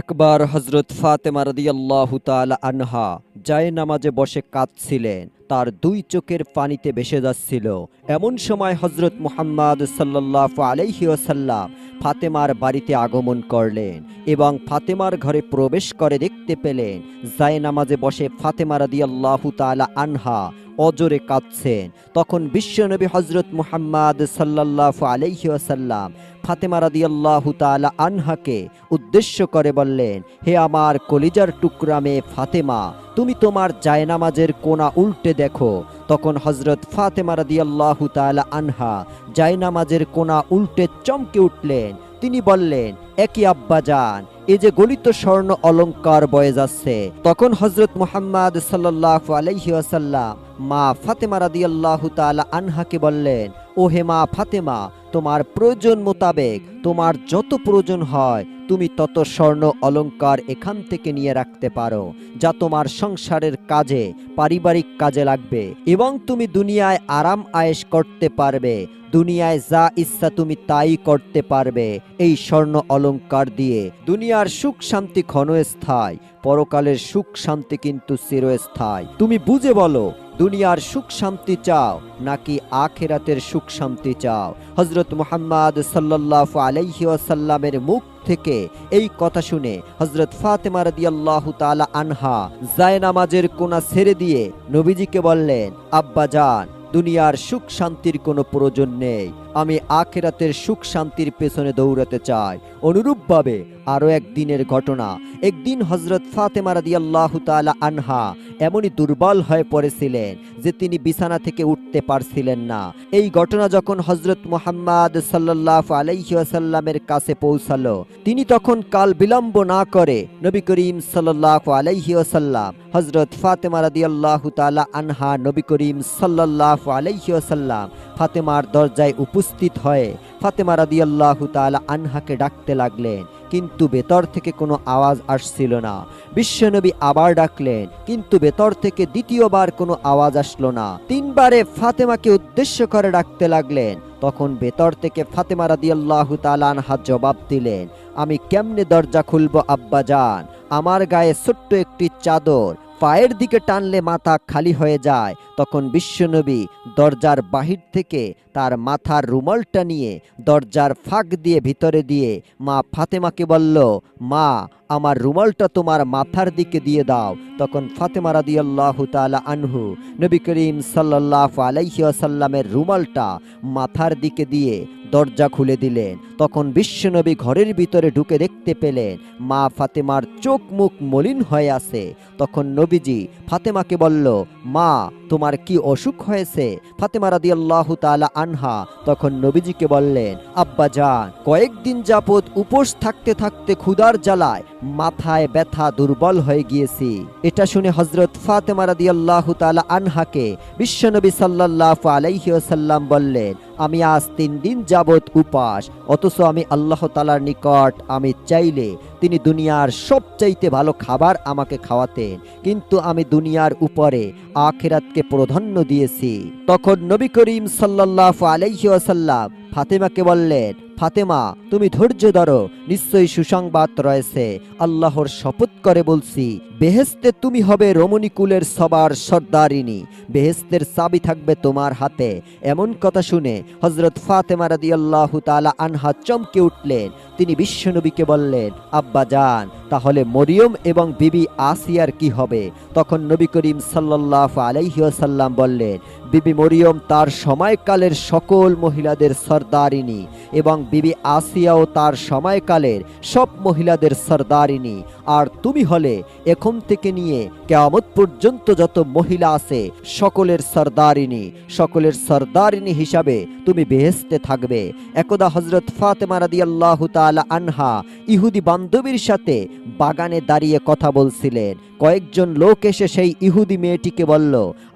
একবার হজরত ফাতেমা রদিয়াল্লাহ তাআলা আনহা যায় নামাজে বসে কাঁদছিলেন। তার দুই চোখের পানিতে ভেসে যাচ্ছিল। এমন সময় হজরত মুহাম্মদ সাল্লাল্লাহু আলাইহি ওয়াসাল্লাম ফাতেমার বাড়িতে আগমন করলেন এবং ফাতেমার ঘরে প্রবেশ করে দেখতে পেলেন, যায় নামাজে বসে ফাতেমা রাদিয়াল্লাহু তাআলা আনহা অজরে কাঁদছেন। তখন বিশ্বনবী হজরত মুহাম্মদ সাল্লাল্লাহু আলাইহি ওয়াসাল্লাম ফাতেমা রাদিয়াল্লাহু তাআলা আনহাকে উদ্দেশ্য করে বললেন, হে আমার কলিজার টুকরা মেয়ে ফাতেমা তুমি তোমার জায়নামাজের কোনা উল্টে দেখো। তখন হজরত ফাতেমা রাদিয়াল্লাহু তাআলা আনহা জায়নামাজের কোনা উল্টে চমকে উঠলেন। তিনি বললেন একই আব্বা যান এ যে গলিত স্বর্ণ অলংকার বয়ে যাচ্ছে। তখন হজরত মুহাম্মদ সাল্লাল্লাহু আলাইহি ওয়াসাল্লাম মা ফাতেমা রাদিয়াল্লাহু তাআলা আনহাকে বললেন ও হে মা ফাতেমা, তোমার প্রয়োজন মোতাবেক তোমার যত প্রয়োজন হয় তুমি তত স্বর্ণ অলংকার এখান থেকে নিয়ে রাখতে পারো, যা তোমার সংসারের কাজে, পারিবারিক কাজে লাগবে। এবং তুমি দুনিয়ায় আরাম আয়েশ করতে পারবে, দুনিয়ায় যা ইচ্ছা তুমি তাই করতে পারবে। এই স্বর্ণ অলংকার দিয়ে দুনিয়ার সুখ শান্তি ক্ষণস্থায়ী, পরকালের সুখ শান্তি কিন্তু চিরস্থায়ী। তুমি বুঝে বলো, দুনিয়ার সুখ শান্তি চাও, নাকি আখেরাতের সুখ শান্তি চাও? হজরত মুহাম্মদ সাল্লাল্লাহু আলাইহি ওয়াসাল্লামের মুখ থেকে এই কথা শুনে হজরত ফাতেমা রাদিয়াল্লাহু তাআলা আনহা জায়নামাজের কোনা ছেড়ে দিয়ে নবীজিকে বললেন, আব্বা যান দুনিয়ার সুখ শান্তির কোনো প্রয়োজন নেই। আমি আখেরাতের সুখ শান্তির পেছনে দৌড়াতে চাই। অনুরূপভাবে আরও একদিনের ঘটনা। একদিন হজরত ফাতেমা রাদিয়াল্লাহু তাআলা আনহা এমনই দুর্বল হয়ে পড়েছিলেন যে তিনি বিছানা থেকে উঠতে পারছিলেন না। এই ঘটনা যখন হজরত মুহাম্মদ সাল্লাল্লাহু আলাইহি ওয়াসাল্লামের কাছে পৌঁছালো, তিনি তখন কাল বিলম্ব না করে নবী করিম সাল্লাল্লাহু আলাইহি ওয়াসাল্লাম হজরত ফাতেমা রাদিয়াল্লাহু তাআলা আনহা নবী করিম সাল্লাল্লাহু আলাইহি ওয়াসাল্লাম ফাতেমার দরজায় উপস্থিত হয়ে ফাতেমা রাদিয়াল্লাহু তাআলা আনহাকে ডাকতে লাগলেন, কিন্তু ভেতর থেকে কোনো আওয়াজ আসছিল না। বিশ্বনবী আবার ডাকলেন, কিন্তু ভেতর থেকে দ্বিতীয়বার কোনো আওয়াজ আসলো না। তিনবারে ফাতেমাকে উদ্দেশ্য করে ডাকতে লাগলেন, তখন ভেতর থেকে ফাতেমা রাদিয়াল্লাহু তাআলা আনহা জবাব দিলেন, আমি কেমনে দরজা খুলবো আব্বা যান আমার গায়ে ছোট্ট একটি চাদর পায়ের দিকে টানলে মাথা খালি হয়ে যায়। তখন বিশ্বনবী দরজার বাহির থেকে তার মাথার রুমালটা নিয়ে দরজার ফাঁক দিয়ে ভিতরে দিয়ে মা ফাতেমাকে বলল, মা আমার রুমালটা তোমার মাথার দিকে দিয়ে দাও। তখন ফাতেমা রাদিয়াল্লাহু তাআলা আনহু, নবী করিম সাল্লাল্লাহু আলাইহি ওয়াসাল্লামের রুমালটা মাথার দিকে দিয়ে দরজা খুলে দিলেন। তখন বিশ্বনবী ঘরের ভিতরে ঢুকে দেখতে পেলেন, মা ফাতেমার চোখ মুখ মলিন হয়ে আছে। তখন নবীজি ফাতেমাকে বলল, মা তোমার কি অসুখ হয়েছে? ফাতেমা রাদিয়াল্লাহু তালা আনহা তখন নবীজিকে বললেন, আব্বা যান কয়েকদিন যাবত উপোস থাকতে থাকতে ক্ষুদার জ্বালায় মাথায় ব্যথা দুর্বল হয়ে গিয়েছি। এটা শুনে হজরত ফাতেমা রাদিয়াল্লাহু তালা আনহাকে বিশ্বনবী সাল্লাহ আলাইহ সাল্লাম বললেন আমি আজ তিন দিন যাবৎ উপাস, অথচ আমি আল্লাহ তালার নিকট আমি চাইলে তিনি দুনিয়ার সবচাইতে ভালো খাবার আমাকে খাওয়াতেন, কিন্তু আমি দুনিয়ার উপরে আখেরাতকে প্রাধান্য দিয়েছি। তখন নবী করিম সাল্লাহ আলাইহি আসাল্লাম ফাতেমাকে বললেন ফাতেমা, তুমি ধৈর্য ধরো, নিশ্চয়ই সুসংবাদ রয়েছে। আল্লাহর শপথ করে বলছি বেহেস্তে তুমি হবে রমণীকুলের সবার সর্দারিনী। বেহেস্তের চাবি থাকবে তোমার হাতে। এমন কথা শুনে হজরত ফাতেমা রাদি আল্লাহ তাআলা আনহা চমকে উঠলেন। তিনি বিশ্বনবীকে বললেন, আব্বা যান তাহলে মরিয়ম এবং বিবি আসিয়ার কি হবে? তখন নবী করিম সাল্লাল্লাহু আলাইহি ওয়াসাল্লাম বললেন, বিবি মরিয়ম তার সময়কালের সকল মহিলাদের সর্দারিনী এবং বিবি আসিয়াও তার সময়কালের সব মহিলাদের সর্দারিনী আর তুমি হলে এখন থেকে নিয়ে কেয়ামত পর্যন্ত যত মহিলা আছে, সকলের সর্দারিনী সকলের সর্দারিনী হিসাবে তুমি বেহেস্তে থাকবে। একদা হজরত ফাতেমা রাদিয়াল্লাহু তাআলা আনহা ইহুদি বান্ধবীর সাথে বাগানে দাঁড়িয়ে কথা বলছিলেন। কয়েকজন লোক এসে সেই ইহুদি মেয়েটিকে বলল,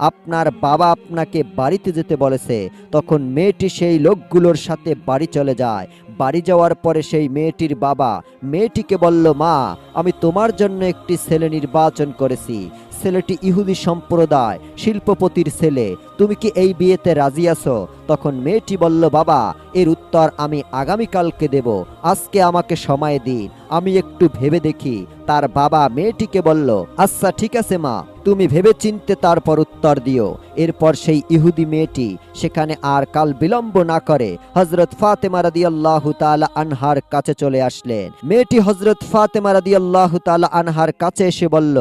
আপনার বাবা আপনাকে বাড়িতে যেতে বলেছে। তখন মেয়েটি সেই লোকগুলোর সাথে বাড়ি চলে যায়। বাড়ি যাওয়ার পরে সেই মেয়েটির বাবা, মেয়েটিকে বলল, মা, আমি তোমার জন্য একটি ছেলে নির্বাচন করেছি। ছেলেটি ইহুদি সম্প্রদায়, শিল্পপতির ছেলে। তুমি কি এই বিয়েতে রাজি আছো? তখন মেয়েটি বলল, বাবা, এর উত্তর আমি আগামীকালকে দেব। আজকে আমাকে সময় দিন, আমি একটু ভেবে দেখি। তার বাবা মেয়েটিকে বলল আচ্ছা ঠিক আছে মা, তুমি ভেবে চিনতে তারপর উত্তর দিও। এরপর সেই ইহুদি মেয়েটি সেখানে আর কাল বিলম্ব না করে হজরত ফাতেমা রাদি আল্লাহ তালা আনহার কাছে চলে আসলেন। মেয়েটি হজরত ফাতেমা রাদি আল্লাহ তালা আনহার কাছে এসে বলল,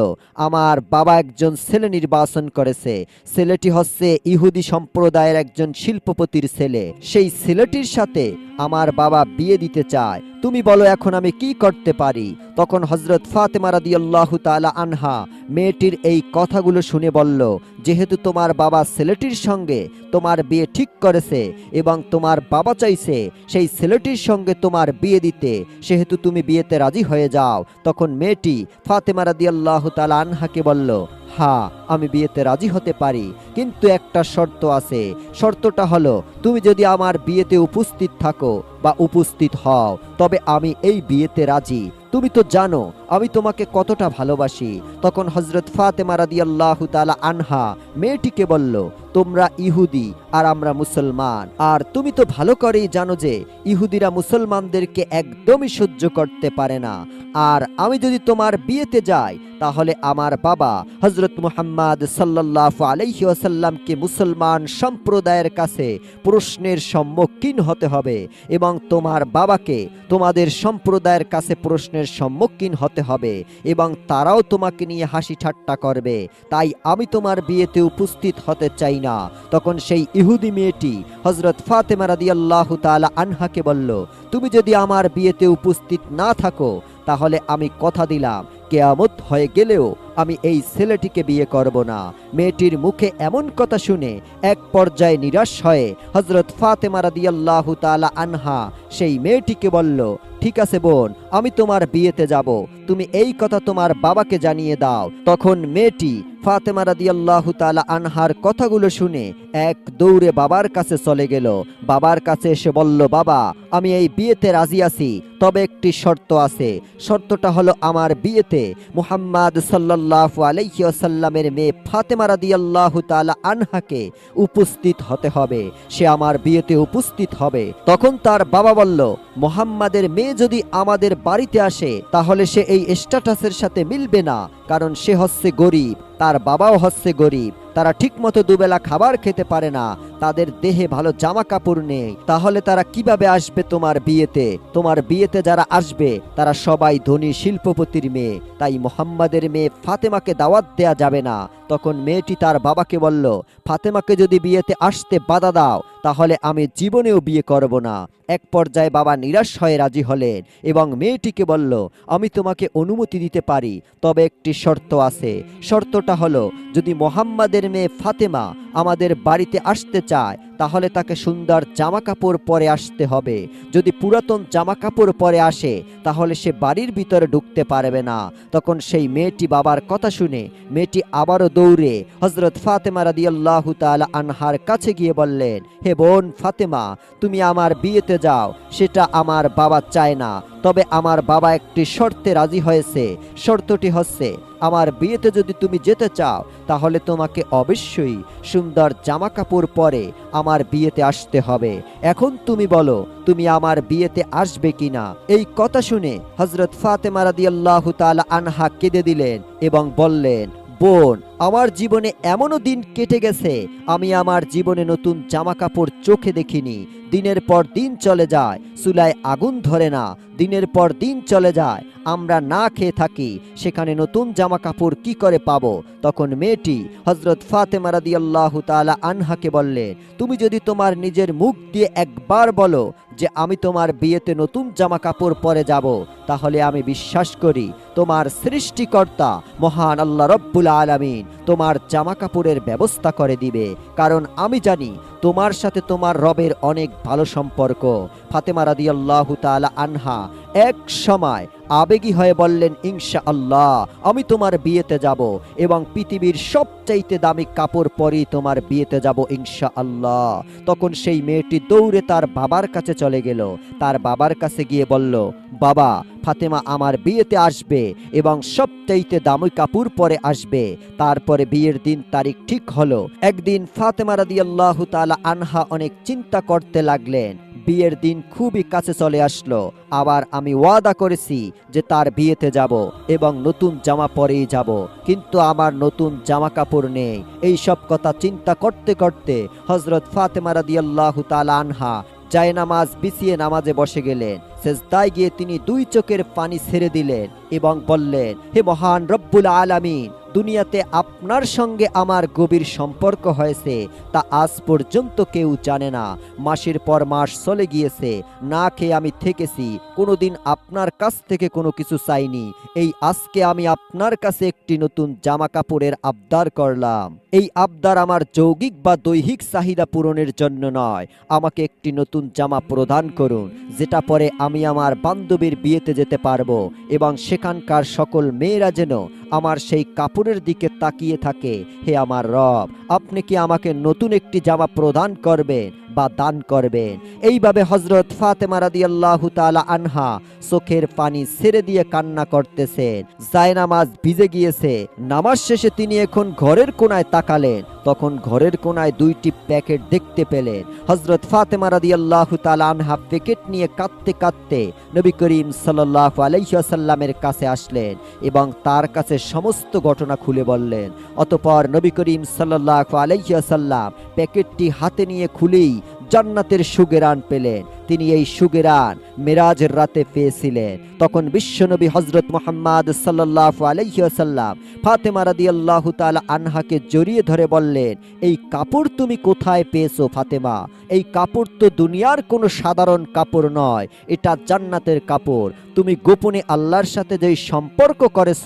আমার বাবা একজন ছেলে নির্বাচন করেছে। ছেলেটি হচ্ছে ইহুদি সম্প্রদায়ের একজন শিল্পপতির ছেলে। সেই ছেলেটির সাথে আমার বাবা বিয়ে দিতে চায়। তুমি বলো, এখন আমি কি করতে পারি? তখন হজরত ফাতেমা রাদি আল্লাহ তালা আনহা মেয়েটির এই কথাগুলো শুনে বলল, যেহেতু তোমার বাবা ছেলেটির সঙ্গে তোমার বিয়ে ঠিক করেছে এবং তোমার বাবা চাইছে সেই ছেলেটির সঙ্গে তোমার বিয়ে দিতে, সেহেতু তুমি বিয়েতে রাজি হয়ে যাও। তখন মেয়েটি ফাতেমা রাদি আল্লাহ তালা আনহাকে বলল হ্যাঁ আমি বিয়েতে রাজি হতে পারি, কিন্তু একটা শর্ত আছে। শর্তটা হলো, তুমি যদি আমার বিয়েতে উপস্থিত থাকো বা উপস্থিত হও, তবে আমি এই বিয়েতে রাজি। তুমি তো জানো, আমি তোমাকে কতটা ভালোবাসি। তখন হজরত ফাতেমা রাদিয়াল্লাহু তাআলা আনহা মেয়েটিকে বলল, তোমরা ইহুদি আর আমরা মুসলমান। আর তুমি তো ভালো করেই জানো যে, ইহুদিরা মুসলমানদেরকে একদমই সহ্য করতে পারে না। আর আমি যদি তোমার বিয়েতে যাই, তাহলে আমার বাবা হজরত মুহাম্মদ সাল্লাহ আলাইহি ওয়াসাল্লামকে মুসলমান সম্প্রদায়ের কাছে প্রশ্নের সম্মুখীন হতে হবে এবং তোমার বাবাকে তোমাদের সম্প্রদায়ের কাছে প্রশ্নের সম্মুখীন হতে হবে এবং তারাও তোমাকে নিয়ে হাসি ঠাট্টা করবে। তাই আমি তোমার বিয়েতে উপস্থিত হতে চাই না। তখন সেই ইহুদি মেয়েটি হজরত ফাতেমা রাদিয়াল্লাহু তাআলা আনহাকে বলল, তুমি যদি আমার বিয়েতে উপস্থিত না থাকো, তাহলে আমি কথা দিলাম। কেয়ামত হয়ে গেলেও আমি এই ছেলেটিকে বিয়ে করব না। মেয়েটির মুখে এমন কথা শুনে এক পর্যায়ে নিরাশ হয়ে হজরত ফাতেমা রাদিয়াল্লাহু তাআলা আনহা সেই মেয়েটিকে বলল, ঠিক আছে বোন, আমি তোমার বিয়েতে যাব। তুমি এই কথা তোমার বাবাকে জানিয়ে দাও। তখন মেয়েটি ফাতেমা রাদিয়াল্লাহু তাআলা আনহার কথাগুলো শুনে এক দৌড়ে বাবার কাছে চলে গেল। বাবার কাছে এসে বলল, বাবা, আমি এই বিয়েতে রাজি আছি, তবে একটি শর্ত আছে। শর্তটা হলো আমার বিয়েতে মুহাম্মদ সাল্লাল্লাহু আলাইহি আলাইসাল্লামের মেয়ে ফাতেমা রাদি আল্লাহ তালা আনহাকে উপস্থিত হতে হবে। সে আমার বিয়েতে উপস্থিত হবে। তখন তার বাবা বলল, মোহাম্মাদের মেয়ে যদি আমাদের বাড়িতে আসে, তাহলে সে এই স্ট্যাটাসের সাথে মিলবে না, কারণ সে হচ্ছে গরিব, তার বাবাও হচ্ছে গরিব। তারা ঠিকমতো দুবেলা খাবার খেতে পারে না। তাদের দেহে ভালো জামা কাপড় নেই। তাহলে তারা কীভাবে আসবে তোমার বিয়েতে? তোমার বিয়েতে যারা আসবে, তারা সবাই ধনী শিল্পপতির মেয়ে। তাই মোহাম্মদের মেয়ে ফাতেমাকে দাওয়াত দেয়া যাবে না। তখন মেয়েটি তার বাবাকে বলল, ফাতেমাকে যদি বিয়েতে আসতে বাধা দাও তাহলে আমি জীবনেও বিয়ে করব না। এক পর্যায়ে বাবা নিরাশ হয়ে রাজি হলেন এবং মেয়েটিকে বলল, আমি তোমাকে অনুমতি দিতে পারি, তবে একটি শর্ত আছে। শর্তটা হলো, যদি মোহাম্মদের মেয়ে ফাতেমা আমাদের বাড়িতে আসতে চায় তাহলে তাকে সুন্দর জামা কাপড় পরে আসতে হবে। যদি পুরাতন জামা কাপড় পরে আসে, তাহলে সে বাড়ির ভিতরে ঢুকতে পারবে না। তখন সেই মেয়েটি বাবার কথা শুনে, মেয়েটি আবারও দৌড়ে হজরত ফাতেমা রাদিয়াল্লাহু তাআলা আনহার কাছে গিয়ে বললেন, হে বোন ফাতেমা, তুমি আমার বিয়েতে যাও, সেটা আমার বাবা চায় না। তবে আমার বাবা একটি শর্তে রাজি হয়েছে। শর্তটি হচ্ছে, আমার বিয়েতে যদি তুমি যেতে চাও, তাহলে তোমাকে অবশ্যই সুন্দর জামা কাপড় পরে আমার বিয়েতে আসতে হবে। এখন তুমি বলো, তুমি আমার বিয়েতে আসবে কিনা? এই কথা শুনে হজরত ফাতেমা রাদিয়াল্লাহু তাআলা আনহা কেঁদে দিলেন এবং বললেন, বোন আমার জীবনে এমনও দিন কেটে গেছে, আমি আমার জীবনে নতুন জামা কাপড় চোখে দেখিনি। দিনের পর দিন চলে যায় চুলায় আগুন ধরে না। দিনের পর দিন চলে যায়, আমরা না খেয়ে থাকি, সেখানে নতুন জামা কাপড় কি করে পাবো? তখন মেয়েটি হজরত ফাতেমা রাদিয়াল্লাহু তাআলা আনহাকে বললেন তুমি যদি তোমার নিজের মুখ দিয়ে একবার বলো যে আমি তোমার বিয়েতে নতুন জামা কাপড় পরে যাব, তাহলে আমি বিশ্বাস করি তোমার সৃষ্টিকর্তা মহান আল্লাহ রব্বুল আলামিন তোমার জামা কাপড়ের ব্যবস্থা করে দিবে। কারণ আমি জানি তোমার সাথে তোমার রবের অনেক ভালো সম্পর্ক। ফাতেমা রাদিয়াল্লাহু তাআলা আনহা এক সময় আবেগী হয়ে বললেন ইনশা আল্লাহ আমি তোমার বিয়েতে যাব এবং পৃথিবীর সবচাইতে দামি কাপড় পরেই তোমার বিয়েতে যাব ইনশা আল্লাহ তখন সেই মেয়েটি দৌড়ে তার বাবার কাছে চলে গেল। তার বাবার কাছে গিয়ে বলল, বাবা, ফাতেমা আমার বিয়েতে আসবে এবং সবচাইতে দামি কাপড় পরে আসবে। তারপরে বিয়ের দিন তারিখ ঠিক হলো। একদিন ফাতেমা রাদিয়াল্লাহু তাআলা আনহা অনেক চিন্তা করতে লাগলেন। বিয়ের দিন খুবই কাছে চলে আসলো। আবার আমি ওয়াদা করেছি যে তার বিয়েতে যাব এবং নতুন জামা পরেই যাব। কিন্তু আমার নতুন জামা কাপড় নেই। এই সব কথা চিন্তা করতে করতে হজরত ফাতেমা রাদিয়াল্লাহু তাআলা আনহা জায়নামাজ বিছিয়ে নামাজে বসে গেলেন। সেজদায় গিয়ে তিনি দুই চোখের পানি ছেড়ে দিলেন। এবং বললেন, হে মহান রব্বুল আলামিন, দুনিয়াতে আপনার সঙ্গে আমার গভীর সম্পর্ক হয়েছে, তা আজ পর্যন্ত কেউ জানে না। মাসের পর মাস চলে গিয়েছে, না খেয়ে আমি থেকেছি, কোনোদিন আপনার কাছ থেকে কোনো কিছু চাইনি। এই আজকে আমি আপনার কাছে একটি নতুন জামা কাপড়ের আবদার করলাম। এই আবদার আমার যৌগিক বা দৈহিক চাহিদা পূরণের জন্য নয়। আমাকে একটি নতুন জামা প্রদান করুন, যেটা পরে আমি আমার বান্ধবীর বিয়েতে যেতে পারব এবং সেখানকার সকল মেয়েরা যেন আমার সেই কাপড়ের দিকে তাকিয়ে থাকে। হে আমার রব, আপনি কি আমাকে নতুন একটি জামা প্রদান করবেন বা দান করবেন? এইভাবে হজরত ফাতেমা রাদিয়াল্লাহু তাআলা আনহা চোখের পানি ছেড়ে দিয়ে কান্না করতেছেন। জায়নামাজ ভিজে গিয়েছে। নামাজ শেষে তিনি এখন ঘরের কোনায় তাকালেন। তখন ঘরের কোনায় দুইটি প্যাকেট দেখতে পেলেন। হজরত ফাতেমা রাদিয়াল্লাহু তাআলা আনহা প্যাকেট নিয়ে কাঁদতে কাঁদতে নবী করিম সাল্লাল্লাহু আলাইহি ওয়াসাল্লামের কাছে আসলেন এবং তার কাছে সমস্ত ঘটনা খুলে বললেন। অতপর নবী করিম সাল্লাহ আলাইহি ওয়াসাল্লাম প্যাকেটটি হাতে নিয়ে খুলেই জান্নাতের সুগেরান পেলেন। তিনি এই সুগেরান মেরাজের রাতে পেয়েছিলেন। তখন বিশ্বনবী হজরত মোহাম্মদ সাল্লাল্লাহু আলাইহি ওয়াসাল্লাম ফাতেমা রাদিয়াল্লাহু তাআলা আনহাকে জড়িয়ে ধরে বললেন, এই কাপড় তুমি কোথায় পেয়েছ ফাতেমা? এই কাপড় তো দুনিয়ার কোনো সাধারণ কাপড় নয়, এটা জান্নাতের কাপড়। তুমি গোপনে আল্লাহর সাথে যেই সম্পর্ক করেছ,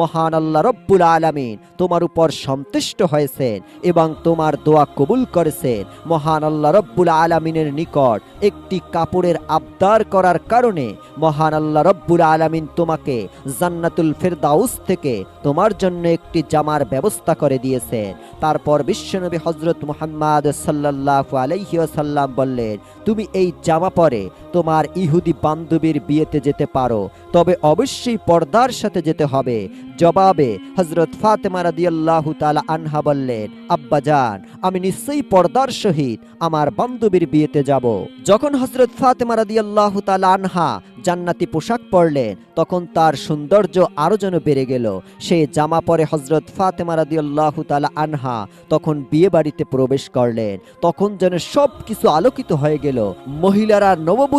মহান আল্লাহ রব্বুল আলামিন তোমার উপর সন্তুষ্ট হয়েছেন এবং তোমার দোয়া কবুল করেছেন। মহান আল্লাহ রব্বুল আলামিনের নিকট একটি কাপড়ের আবদার করার কারণে মহান আল্লাহ রব্বুল আলমিন তোমাকে জান্নাতুল ফেরদাউস থেকে তোমার জন্য একটি জামার ব্যবস্থা করে দিয়েছে। তারপর বিশ্বনবী হজরত মোহাম্মদ সাল্লাহ আলহিউসাল্লাম বললেন, তুমি এই জামা পরে তোমার ইহুদি বান্ধবীর বিয়েতে যেতে পারো। তবে অবশ্যই পর্দার সাথে যেতে হবে। জবাবে হজরত ফাতেমা রাদিয়াল্লাহু তাআলা আনহা বললেন আব্বাজান আমি নিশ্চয়ই পর্দার সহিত আমার বান্ধবীর বিয়েতে যাব। যখন হজরত ফাতেমা রাদিয়াল্লাহু তাআলা আনহা জান্নাতি পোশাক পরলেন, তখন তার সৌন্দর্য আরও যেন বেড়ে গেল। সে জামা পরে হজরত ফাতেমা রাদিয়াল্লাহু তাআলা আনহা তখন বিয়ে বাড়িতে প্রবেশ করলেন। তখন যেন সব কিছু আলোকিত হয়ে গেল। মহিলারা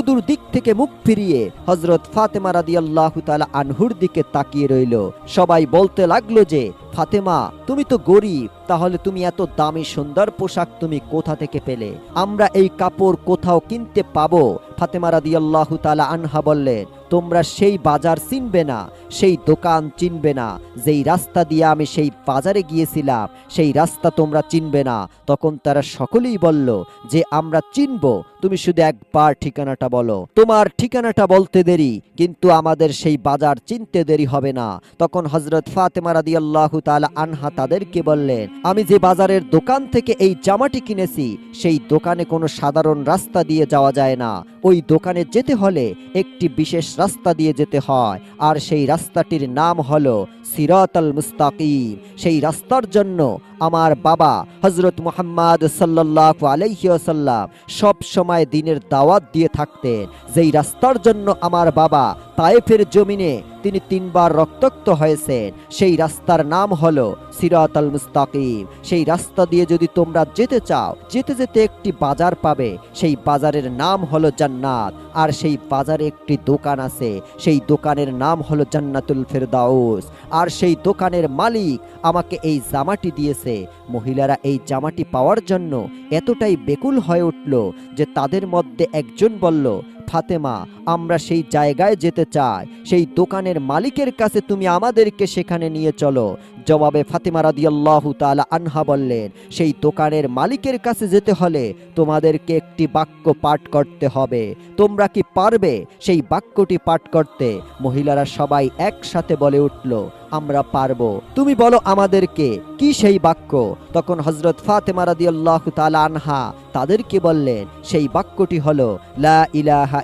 নববধূর দিক থেকে মুখ ফিরিয়ে হজরত ফাতেমা রাদিয়াল্লাহু তাআলা আনহুর দিকে তাকিয়ে রইল। সবাই বলতে লাগল যে ফাতেমা, তুমি তো গরিব, তাহলে তুমি এত দামি সুন্দর পোশাক তুমি কোথা থেকে পেলে? আমরা এই কাপড় কোথাও কিনতে পাবো? ফাতেমা রাদিয়াল্লাহু তাআলা আনহা বললেন, তোমরা সেই বাজার চিনবে না, সেই দোকান চিনবে না। যেই রাস্তা দিয়ে আমি সেই বাজারে গিয়েছিলাম, সেই রাস্তা তোমরা চিনবে না। তখন তারা সকলেই বলল, যে আমরা চিনব, তুমি শুধু একবার ঠিকানাটা বলো। তোমার ঠিকানাটা বলতে দেরি, কিন্তু আমাদের সেই বাজার চিনতে দেরি হবে না। তখন হজরত ফাতেমা রাদিয়াল্লাহু তাআলা আনহা তাদেরকে বললেন, আমি যে বাজারের দোকান থেকে এই জামাটি কিনেছি, সেই দোকানে কোনো সাধারণ রাস্তা দিয়ে যাওয়া যায় না। ওই দোকানে যেতে হলে একটি বিশেষ রাস্তা দিয়ে যেতে হয়। আর সেই রাস্তাটির নাম হলো সিরাতাল মুস্তাকিম। সেই রাস্তার জন্য আমার বাবা হজরত মুহাম্মদ সাল্লাল্লাহু আলাইহি ওয়াসাল্লাম সব সময় দিনের দাওয়াত দিয়ে থাকতেন। যেই রাস্তার জন্য আমার বাবা তায়েফের জমিনে তিনি তিনবার রক্তাক্ত হয়েছেন, সেই রাস্তার নাম হলো সিরাতাল মুস্তাকিম। সেই রাস্তা দিয়ে যদি তোমরা যেতে চাও, যেতে যেতে একটি বাজার পাবে, সেই বাজারের নাম হলো জান্নাত। আর সেই বাজারে একটি দোকান আছে, সেই দোকানের নাম হলো জান্নাতুল ফেরদাউস। আর সেই দোকানের মালিক আমাকে এই জামাটি দিয়েছে। মহিলারা এই জামাটি পাওয়ার জন্য এতটাই বেকুল হয়ে উঠল যে তাদের মধ্যে একজন বলল ফাতেমা, আমরা সেই জায়গায় যেতে চাই। সেই দোকানের মালিকের কাছে তুমি আমাদেরকে সেখানে নিয়ে চলো। জবাবে ফাতেমা রাদিয়াল্লাহু তাআলা আনহা বললেন, সেই দোকানের মালিকের কাছে যেতে হলে তোমাদেরকে একটি বাক্য পাঠ করতে হবে। তোমরা কি পারবে সেই বাক্যটি পাঠ করতে? মহিলারা সবাই একসাথে বলে উঠল, আমরা পারব। তুমি বলো আমাদেরকে কি সেই বাক্য? তখন হজরত ফাতেমা রাদিয়াল্লাহু তাআলা আনহা তাদেরকে বললেন, সেই বাক্যটি হলো, লা ইলাহা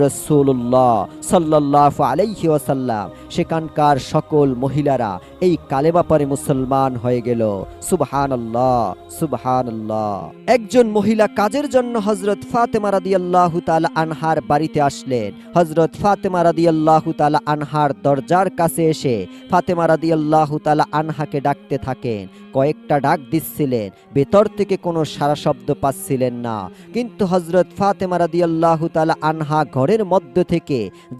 রাসূলুল্লাহ সাল্লাল্লাহু আলাইহি ওয়াসাল্লাম। সেখানকার সকল মহিলারা এই কালেমা পরে মুসলমান হয়ে গেল। সুবহানাল্লাহ সুবহানাল্লাহ। একজন মহিলা কাজের জন্য হজরত ফাতেমা রাদিয়াল্লাহু তাআলা আনহার বাড়িতে আসলেন। হজরত ফাতেমা রাদিয়াল্লাহু তাআলা আনহার দরজার কাছে এসে ফাতেমা রাদিয়াল্লাহু তাআলা আনহাকে ডাকতে থাকেন। কয়েকটা ডাক দিচ্ছিলেন, ভেতর থেকে কোনো সারা শব্দ পাচ্ছিলেন না। কিন্তু হজরত ফাতেমা রাদিয়াল্লাহু তাআলা আনহা ঘরের মধ্য থেকে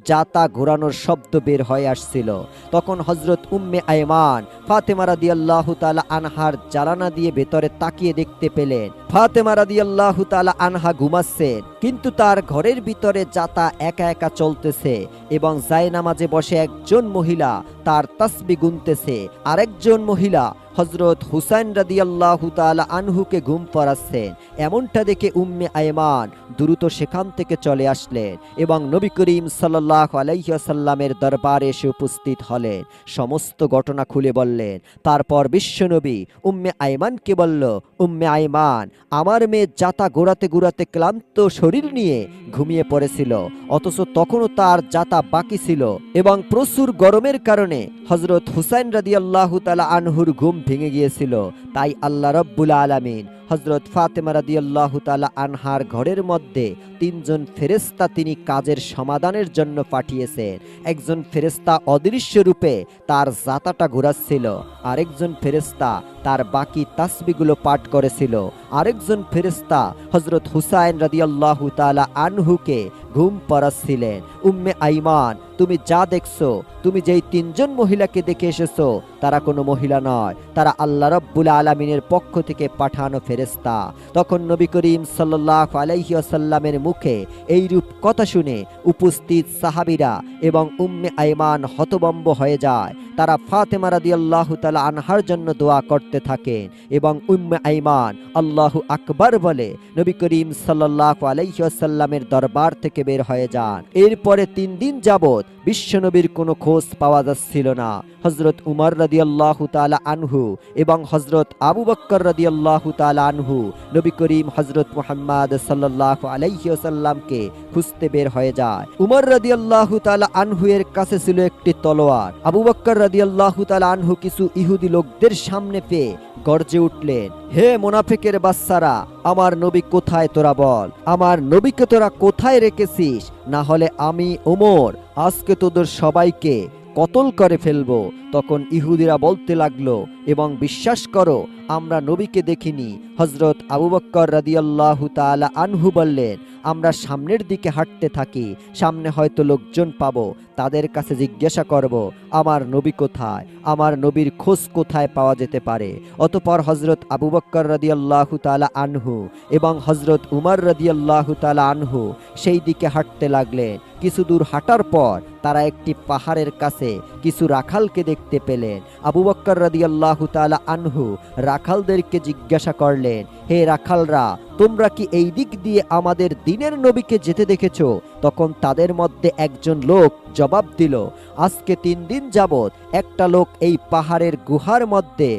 জাতা ঘোরানোর শব্দ বের হয়ে আসছিল। তখন হজরত উম্মে আয়মান ফাতেমা রাদিয়াল্লাহু তাআলা আনহার জালানা দিয়ে ভেতরে তাকিয়ে দেখতে পেলেন। ফাতেমা রাদিয়াল্লাহু তাআলা আনহা ঘুমাচ্ছেন, কিন্তু তার ঘরের ভিতরে জাতা একা একা চলতেছে এবং জায়নামাজে বসে একজন মহিলা তার তাসবি গুনতেছে। আরেকজন মহিলা হজরত হুসাইন রাদিয়াল্লাহু তাআলা আনহুকে ঘুম পড়াচ্ছেন এমনটা দেখে উম্মে আয়মান দ্রুত সেখান থেকে চলে আসলেন এবং নবী করিম সাল্লাল্লাহু আলাইহি ওয়াসাল্লামের দরবারে এসে উপস্থিত হলেন। সমস্ত ঘটনা খুলে বললেন। তারপর বিশ্বনবী উম্মে আয়মানকে বলল, উম্মে আয়মান, আমার মেয়ে জাতা গোড়াতে গোড়াতে ক্লান্ত শরীর নিয়ে ঘুমিয়ে পড়েছিল, অথচ তখনও তার জাতা বাকি ছিল এবং প্রচুর গরমের কারণে হজরত হুসাইন রাদিয়াল্লাহু তাআলা আনহুর ঘুম ভেঙে গিয়েছিল। তাই আল্লাহ রব্বুল আলমিন হজরত ফাতেমা রাদিয়াল্লাহু তালা আনহার ঘরের মধ্যে তিনজন ফেরেস্তা তিনি কাজের সমাধানের জন্য পাঠিয়েছেন। একজন ফেরেস্তা অদৃশ্য রূপে তার জাতাটা ঘোরাচ্ছিল, আরেকজন ফেরেস্তা তার বাকি তাসবিগুলো পাঠ করেছিল। আরেকজন ফেরেস্তা হজরত হুসাইন রাদিয়াল্লাহু তাআলা আনহুকে ঘুম পড়াচ্ছিলেন উম্মে আইমান, তুমি যা দেখছ, তুমি যেই তিনজন মহিলাকে দেখে এসেছ, তারা কোনো মহিলা নয়। তারা আল্লাহ রব্বুল আলমিনের পক্ষ থেকে পাঠানো ফেরেস্তা তখন নবী করিম সাল্লাহ আলাইসাল্লামের মুখে এই রূপ কথা শুনে উপস্থিত সাহাবিরা এবং উম্মে আইমান হতবম্ব হয়ে যায়। তারা ফাতেমা রাদিয়াল্লাহু তাআলা আনহার জন্য দোয়া করতে থাকেন এবং উম্মে আইমান আল্লাহু আকবার বলে, নবী করিম সাল্লাল্লাহু আলাইহি ওয়াসাল্লামের দরবার থেকে বের হয়ে যান। এরপরে তিন দিন যাবত বিশ্বনবীর কোনো খোঁজ পাওয়া যাচ্ছিল না। হজরত উমর রাদিয়াল্লাহু তাআলা আনহু এবং হজরত আবু বক্কর রাদিয়াল্লাহু তাআলা আনহু নবী করিম হজরত মুহাম্মদ সাল্লাল্লাহু আলাইহি ওয়াসাল্লামকে খুঁজতে বের হয়ে যায়। উমর রাদিয়াল্লাহু তাআলা আনহু এর কাছে ছিল একটি তলোয়ার। আবু বক্কর রাদিয়াল্লাহু তাআলা আনহু কিছু ইহুদি লোকদের সামনে পেয়ে গর্জে উঠলেন, হে মোনাফিকের বাচ্চারা, আমার নবী কোথায় তোরা বল? আমার নবীকে তোরা কোথায় রেখেছিস? না হলে আমি, ওমর, আজকে তোদের সবাইকে কতল করে ফেলব, তখন ইহুদিরা বলতে লাগল, এবং বিশ্বাস করো, আমরা নবীকে দেখিনি। হজরত আবু বক্কর রাদিয়াল্লাহু তাআলা আনহু বললেন, আমরা সামনের দিকে হাঁটতে থাকি, সামনে হয়তো লোকজন পাবো, তাদের কাছে জিজ্ঞাসা করব, আমার নবী কোথায়? আমার নবীর খোঁজ কোথায় পাওয়া যেতে পারে? অতপর হজরত আবু বক্কর রাদিয়াল্লাহু তাআলা আনহু এবং হজরত উমর রাদিয়াল্লাহু তালা আনহু সেই দিকে হাঁটতে লাগলেন। কিছু দূর হাঁটার পর তারা একটি পাহাড়ের কাছে কিছু রাখালকে দেখতে পেলেন। আবু বক্কর রাদিয়াল্লাহু তাআলা আনহু রাখালদেরকে জিজ্ঞাসা করলেন, হে রাখালরা, তোমরা কি এই দিক দিয়ে আমাদের দিনের নবীকে যেতে দেখেছ? তখন তাদের মধ্যে একজন লোক জবাব দিল, আজকে তিন দিন যাবৎ একটা লোক এই পাহাড়ের গুহার মধ্যে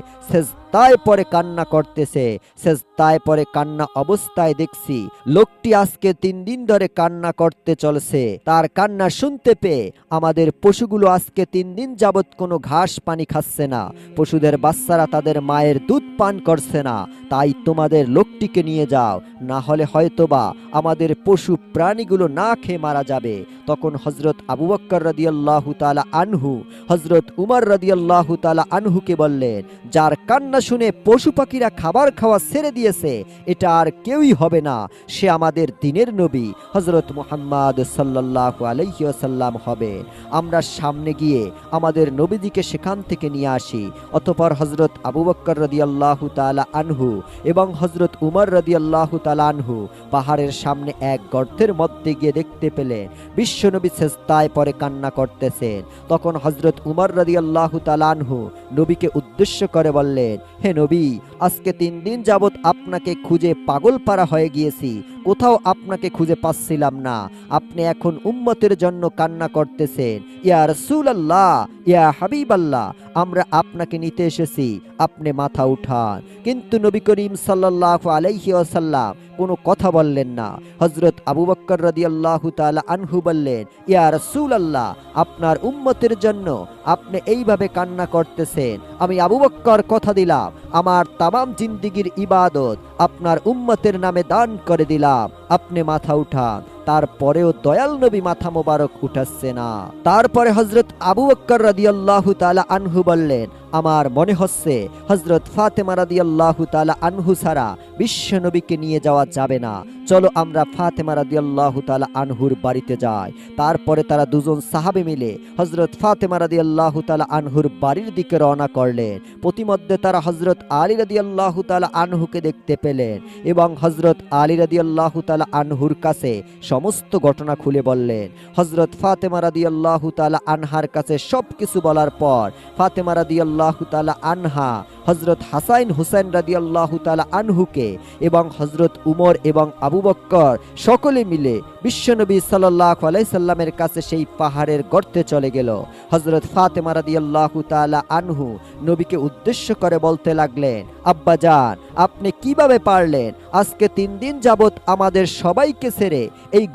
সেজদায় পরে কান্না করতেছে। সেজদায় পরে কান্না অবস্থায় দেখছি, লোকটি আজকে তিন দিন ধরে কান্না করতে চলছে। তার কান্না শুনতে পেয়ে আমাদের পশুগুলো আজকে তিন দিন যাবৎ কোনো ঘাস পানি খাচ্ছে না। পশুদের বাচ্চারা তাদের মায়ের দুধ পান করছে না। তাই তোমাদের লোকটিকে নিয়ে যাও, না হলে হয়তোবা আমাদের পশু প্রাণীগুলো না খেয়ে মারা যাবে। তখন হজরত আবু বক্কর রাদিয়াল্লাহু তাআলা আনহু হজরত উমর রাদিয়াল্লাহু তাআলা আনহুকে বললেন, যার কান্না শুনে পশু পাখিরা খাবার খাওয়া ছেড়ে দিয়েছে, এটা আর কেউই হবে না। সে আমাদের দিনের নবী হজরত মুহাম্মদ সাল্লাহ আলহিউসাল্লাম হবে। আমরা সামনে গিয়ে আমাদের নবীজিকে সেখান থেকে নিয়ে আসি। অতপর হজরত আবু বক্কর রদি আল্লাহ তালা আনহু এবং হজরত উমর রদি আল্লাহ তালা আনহু পাহাড়ের সামনে এক গর্তের মধ্যে গিয়ে দেখতে পেলেন বিশ্বনবী শেস্তায় পরে কান্না করতেছেন। তখন হজরত উমর রদি আল্লাহ তালানহু নবীকে উদ্দেশ্য করে বললেন হে নবী, আজকে তিন দিন যাবৎ আপনাকে খুঁজে পাগল পাড়া হয়ে গিয়েছি। কোথাও আপনাকে খুঁজে পাচ্ছিলাম না। আপনি এখন উম্মতের জন্য কান্না করতেছেন। ইয়া রসুল আল্লাহ ইয়া হাবিব আল্লাহ আমরা আপনাকে নিতে এসেছি। আপনি মাথা উঠান। কিন্তু নবী করিম সাল্লাহ আলাইহি আসাল্লাম কোনো কথা বললেন না। হজরত আবু বক্কর রদি আল্লাহ তালা আনহু বললেন, ইয়া রসুল আল্লাহ আপনার উম্মতের জন্য আপনি এইভাবে কান্না করতেছেন। আমি আবু বক্কর কথা দিলাম। আমার তামাম জিন্দিগির ইবাদত আপনার উম্মতের নামে দান করে দিলাম। আপনি মাথা উঠান। তারপরেও দয়াল নবী মাথা মোবারক উঠাচ্ছে না। তারপরে হজরত আবু বক্কর রাদিয়াল্লাহু তাআলা আনহু বললেন, আমার মনে হচ্ছে হজরত ফাতেমা রাদিয়াল্লাহু তাআলা আনহু ছাড়া বিশ্ব নবীকে নিয়ে যাওয়া যাবে না। চলো আমরা ফাতেমা রাদিয়াল্লাহু তাআলা আনহুর বাড়িতে যাই। তারপরে তারা দুজন সাহাবে মিলে হজরত ফাতেমা রাদিয়াল্লাহু তাআলা আনহুর বাড়ির দিকে রওনা করলেন। প্রতিমধ্যে তারা হজরত আলী রাদিয়াল্লাহু তাআলা আনহুকে দেখতে পেলেন এবং হজরত আলী রাদিয়াল্লাহু তাআলা আনহুর কাছে সমস্ত ঘটনা খুলে বললেন। হজরত ফাতেমা রাদিয়াল্লাহু তাআলা আনহার কাছে সব কিছু বলার পর ফাতেমা রাদিয়াল্লাহু তাআলা আনহা হজরত হাসাইন হুসাইন রাদিয়াল্লাহু তাআলা আনহুকে এবং হজরত উমর এবং আবু বক্কর সকলে মিলে বিশ্বনবী সাল্লাল্লাহু আলাইহি সাল্লামের কাছে সেই পাহাড়ের গর্তে চলে গেল। হজরত ফাতেমা রাদিয়াল্লাহু তাআলা আনহু নবীকে উদ্দেশ্য করে বলতে লাগলেন, আব্বা যান আপনি কীভাবে পারলেন? আজকে তিন দিন যাবত আমাদের সবাইকে ছেড়ে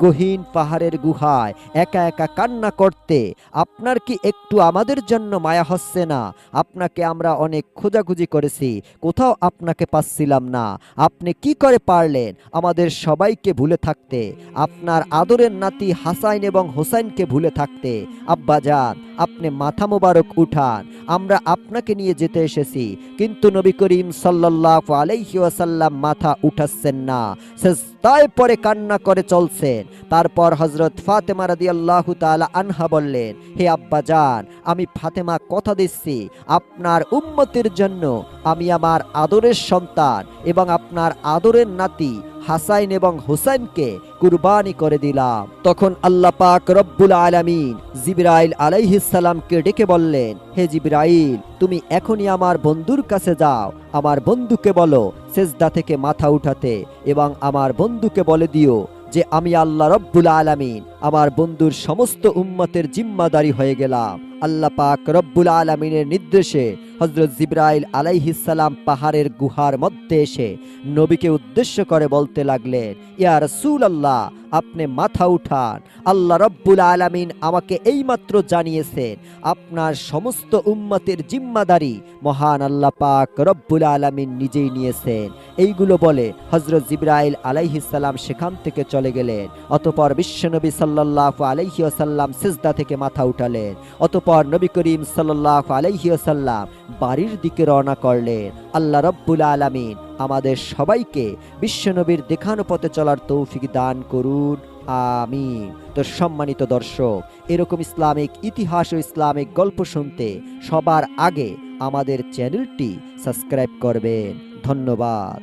গহীন পাহাড়ের গুহায় একা একা কান্না করতে আপনার কি একটু আমাদের জন্য মায়া হচ্ছে না? আপনাকে আমরা অনেক খোঁজাখুঁজি করেছি, কোথাও আপনাকে পাচ্ছিলাম না। আপনি কি করে পারলেন আমাদের সবাইকে ভুলে থাকতে? আপনার আদরের নাতি হাসাইন এবং হোসাইনকে ভুলে থাকতে। আব্বা যান, আপনি মাথা মোবারক উঠান, আমরা আপনাকে নিয়ে যেতে এসেছি, কিন্তু নবী করিম সাল্লাহ আলাইহি ওয়াসাল্লাম মাথা উঠাচ্ছেন না। সেজদায় পরে কান্না করে চলছেন। তারপর হজরত ফাতেমা রাদি আল্লাহ তালা আনহা বললেন, হে আব্বা যান আমি ফাতেমা কথা দিচ্ছি। আপনার উন্মতির জন্য আমি আমার আদরের সন্তান এবং আপনার আদরের নাতি হাসাইন এবং হুসাইনকে কুরবানি করে দিলাম। তখন আল্লাহ পাক রব্বুল আলামিন জিবরাইল আলাইহিসালামকে ডেকে বললেন, হে জিবরাইল, তুমি এখনই আমার বন্ধুর কাছে যাও। আমার বন্ধুকে বলো সেজদা থেকে মাথা উঠাতে এবং আমার বন্ধুকে বলে দিও যে আমি আল্লাহ রব্বুল আলামিন আমার বন্ধুর সমস্ত উম্মতের জিম্মাদারি হয়ে গেলাম। আল্লাহ পাক রব্বুল আলমিনের নির্দেশে হজরত জিব্রাইল আলাইহিসাল্লাম পাহাড়ের গুহার মধ্যে এসে নবীকে উদ্দেশ্য করে বলতে লাগলেন, ইয়া রসুল আল্লাহ আপনি মাথা উঠান। আল্লাহ রব্বুল আলামিন আমাকে এইমাত্র জানিয়েছেন, আপনার সমস্ত উম্মতের জিম্মাদারি মহান আল্লাহ পাক রব্বুল আলামিন নিজেই নিয়েছেন। এইগুলো বলে হজরত জিব্রাইল আলাইহিসাল্লাম সেখান থেকে চলে গেলেন। অতপর বিশ্বনবী সাল্লাহ আলাইহি আসাল্লাম সিজদা থেকে মাথা উঠালেন। অতপর নবী করিম সাল্লাহ আলাইহি আসাল্লাম বাড়ির দিকে রওনা করলেন। আল্লাহ রব্বুল আলামিন আমাদের সবাইকে বিশ্বনবীর দেখানো পথে চলার তৌফিক দান করুন। আমিন। তো সম্মানিত দর্শক, এরকম ইসলামিক ইতিহাস ও ইসলামিক গল্প শুনতে সবার আগে আমাদের চ্যানেলটি সাবস্ক্রাইব করবেন। ধন্যবাদ।